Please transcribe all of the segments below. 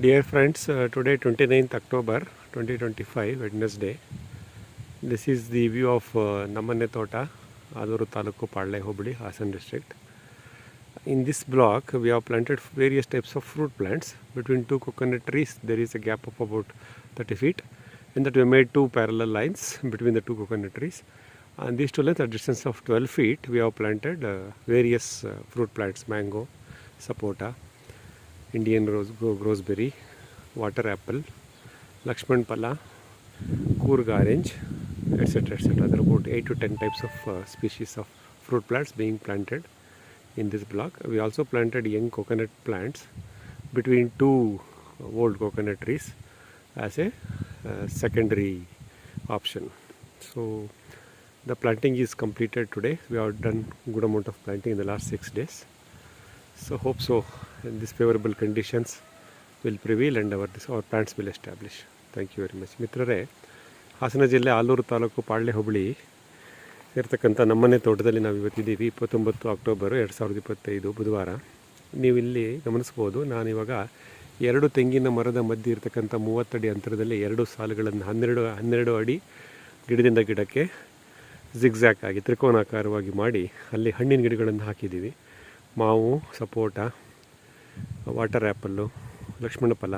Dear friends, uh, today 29th October 2025, Wednesday. This is the view of uh, Namane Tota, Aduru Taluku, Padle Hobli, Hassan district. In this block, we have planted various types of fruit plants. Between two coconut trees, there is a gap of about 30 feet. In that, we made two parallel lines between the two coconut trees. And these two lengths, at distance of 12 feet, we have planted uh, various uh, fruit plants mango, sapota, Indian rose, gooseberry, water apple, Lakshman pala, Coorg orange, etc. etc. There are about 8 to 10 types of uh, species of fruit plants being planted in this block. We also planted young coconut plants between two old coconut trees as a uh, secondary option. So the planting is completed today. We have done good amount of planting in the last six days. So hope so. In these favorable conditions will and our this, our plants will establish. Thank you very much ಮಿತ್ರರೇ ಹಾಸನ ಜಿಲ್ಲೆ ಆಲೂರು ತಾಲೂಕು ಪಾಳ್ಯ ಹೋಬಳಿ ಇರತಕ್ಕಂಥ ನಮ್ಮನೆ ತೋಟದಲ್ಲಿ ನಾವು ಇವತ್ತಿದ್ದೀವಿ ಇಪ್ಪತ್ತೊಂಬತ್ತು October ಎರಡು ಸಾವಿರದ ಇಪ್ಪತ್ತೈದು ಬುಧವಾರ ನೀವು ಇಲ್ಲಿ ಗಮನಿಸ್ಬೋದು ನಾನಿವಾಗ ಎರಡು ತೆಂಗಿನ ಮರದ ಮಧ್ಯೆ ಇರತಕ್ಕಂಥ ಮೂವತ್ತಡಿ ಅಂತರದಲ್ಲಿ ಎರಡು ಸಾಲುಗಳನ್ನು ಹನ್ನೆರಡು ಹನ್ನೆರಡು ಅಡಿ ಗಿಡದಿಂದ ಗಿಡಕ್ಕೆ ಜಿಗ್ಜ್ಯಾಕ್ ಆಗಿ ತ್ರಿಕೋನಾಕಾರವಾಗಿ ಮಾಡಿ ಅಲ್ಲಿ ಹಣ್ಣಿನ ಗಿಡಗಳನ್ನು ಹಾಕಿದ್ದೀವಿ ಮಾವು, ಸಪೋಟ, ವಾಟರ್ ಆ್ಯಪಲ್ಲು, ಲಕ್ಷ್ಮಣ ಫಲ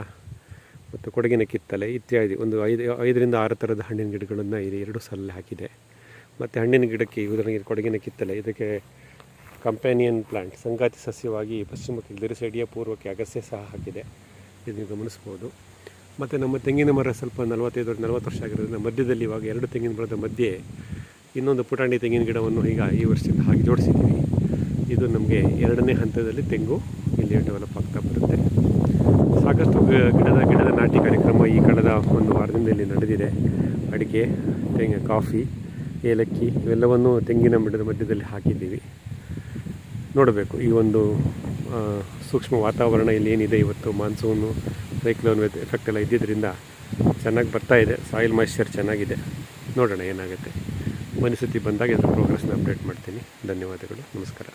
ಮತ್ತು ಕೊಡಗಿನ ಕಿತ್ತಲೆ ಇತ್ಯಾದಿ. ಒಂದು ಐದು, ಐದರಿಂದ ಆರು ಥರದ ಹಣ್ಣಿನ ಗಿಡಗಳನ್ನು ಇಲ್ಲಿ ಎರಡು ಸಲ ಹಾಕಿದೆ. ಮತ್ತು ಹಣ್ಣಿನ ಗಿಡಕ್ಕೆ ಉದಾಹರಣೆಗೆ ಕೊಡಗಿನ ಕಿತ್ತಲೆ, ಇದಕ್ಕೆ ಕಂಪೇನಿಯನ್ ಪ್ಲಾಂಟ್ ಸಂಗಾತಿ ಸಸ್ಯವಾಗಿ ಪಶ್ಚಿಮಕ್ಕೆ ಗ್ಲಿರಿಸೈಡಿಯ ಪೂರ್ವಕ್ಕೆ ಅಗಸ್ಯ ಸಹ ಹಾಕಿದೆ. ಇದನ್ನು ಗಮನಿಸ್ಬೋದು. ಮತ್ತು ನಮ್ಮ ತೆಂಗಿನ ಮರ ಸ್ವಲ್ಪ ನಲವತ್ತೈದು ನಲವತ್ತು ವರ್ಷ ಆಗಿರೋದ್ರಿಂದ ಮಧ್ಯದಲ್ಲಿ ಇವಾಗ ಎರಡು ತೆಂಗಿನ ಮರದ ಮಧ್ಯೆ ಇನ್ನೊಂದು ಪುಟಾಣಿ ತೆಂಗಿನ ಗಿಡವನ್ನು ಈಗ ಈ ವರ್ಷದಿಂದ ಹಾಕಿ ಜೋಡಿಸಿದ್ದೀವಿ. ಇದು ನಮಗೆ ಎರಡನೇ ಹಂತದಲ್ಲಿ ತೆಂಗು ಇಲ್ಲಿ ಡೆವಲಪ್ ಆಗ್ತಾ ಬರುತ್ತೆ. ಸಾಕಷ್ಟು ಗಿಡದ ಗಿಡದ ನಾಟಿ ಕಾರ್ಯಕ್ರಮ ಈ ಕಳೆದ ಒಂದು ವಾರದಿಂದ ಇಲ್ಲಿ ನಡೆದಿದೆ. ಅಡಿಕೆ, ತೆಂಗ, ಕಾಫಿ, ಏಲಕ್ಕಿ ಇವೆಲ್ಲವನ್ನು ತೆಂಗಿನ ಮಿಡದ ಮಧ್ಯದಲ್ಲಿ ಹಾಕಿದ್ದೀವಿ. ನೋಡಬೇಕು, ಈ ಒಂದು ಸೂಕ್ಷ್ಮ ವಾತಾವರಣ ಇಲ್ಲಿ ಏನಿದೆ ಇವತ್ತು? ಮಾನ್ಸೂನು, ಸೈಕ್ಲೋನ್ ಎಫೆಕ್ಟ್ ಎಲ್ಲ ಇದ್ದಿದ್ದರಿಂದ ಚೆನ್ನಾಗಿ ಬರ್ತಾ ಇದೆ. ಸಾಯಿಲ್ ಮಾಯ್ಶ್ಚರ್ ಚೆನ್ನಾಗಿದೆ. ನೋಡೋಣ ಏನಾಗುತ್ತೆ. ಮನಸ್ಥಿತಿ ಬಂದಾಗ ಇದರ ಪ್ರೋಗ್ರೆಸ್ನ ಅಪ್ಡೇಟ್ ಮಾಡ್ತೀನಿ. ಧನ್ಯವಾದಗಳು. ನಮಸ್ಕಾರ.